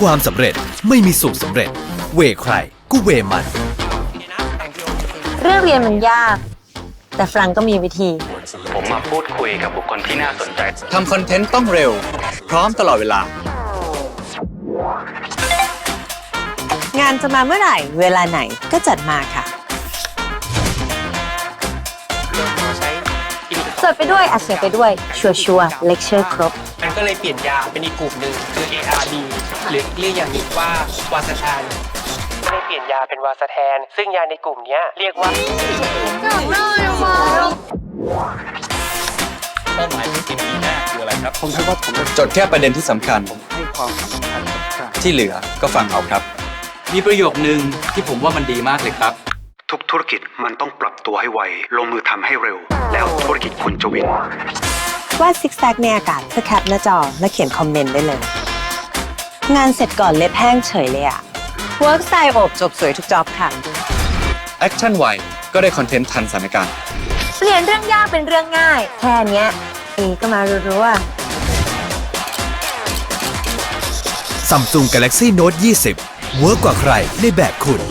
ความสำเร็จไม่มีสูตรสำเร็จ เวใครก็เวมัน เรื่องเรียนมันยาก แต่ฟรังก็มีวิธี ผมมาพูดคุยกับบุคคลที่น่าสนใจ ทำคอนเทนต์ต้องเร็ว พร้อมตลอดเวลา งานจะมาเมื่อไหร่ เวลาไหนก็จัดมาค่ะ ดไปด้วยอัดเสียงไปด้วย ชัวชัวเลคเชอร์ครบ มันก็เลยเปลี่ยนยาเป็นอีกกลุ่มหนึ่งคือ ARD หรือเรียกอย่างนี้ว่าวาสแทนก็เลยเปลี่ยนยาเป็นวาสแทน ซึ่งยาในกลุ่มเนี้ยเรียกว่าเป้าหมายที่ปีหน้าคืออะไรครับ ผมคิดว่าผมจดแค่ประเด็นที่สำคัญให้ความสำคัญที่เหลือก็ฟังเอาครับ มีประโยคนึงที่ผมว่ามันดีมากเลยครับ ทุกธุรกิจมันต้องปรับตัวให้ไว ลงมือทำให้เร็ว แล้วธุรกิจคุณจะวินว่าซิกแซกในอากาศเพื่อแคปหน้าจอและเขียนคอมเมนต์ได้เลย งานเสร็จก่อนเล็บแห้งเฉยเลยอะ Work Style โอบจบสวยทุกจ็อบค่ะ แอคชั่นไวก็ได้คอนเทนต์ทันสถานการณ์ เปลี่ยนเรื่องยากเป็นเรื่องง่าย แค่เนี้ยปีก็มารัวๆ Samsung Galaxy Note 20เวิร์กกว่าใครในแบบคุณ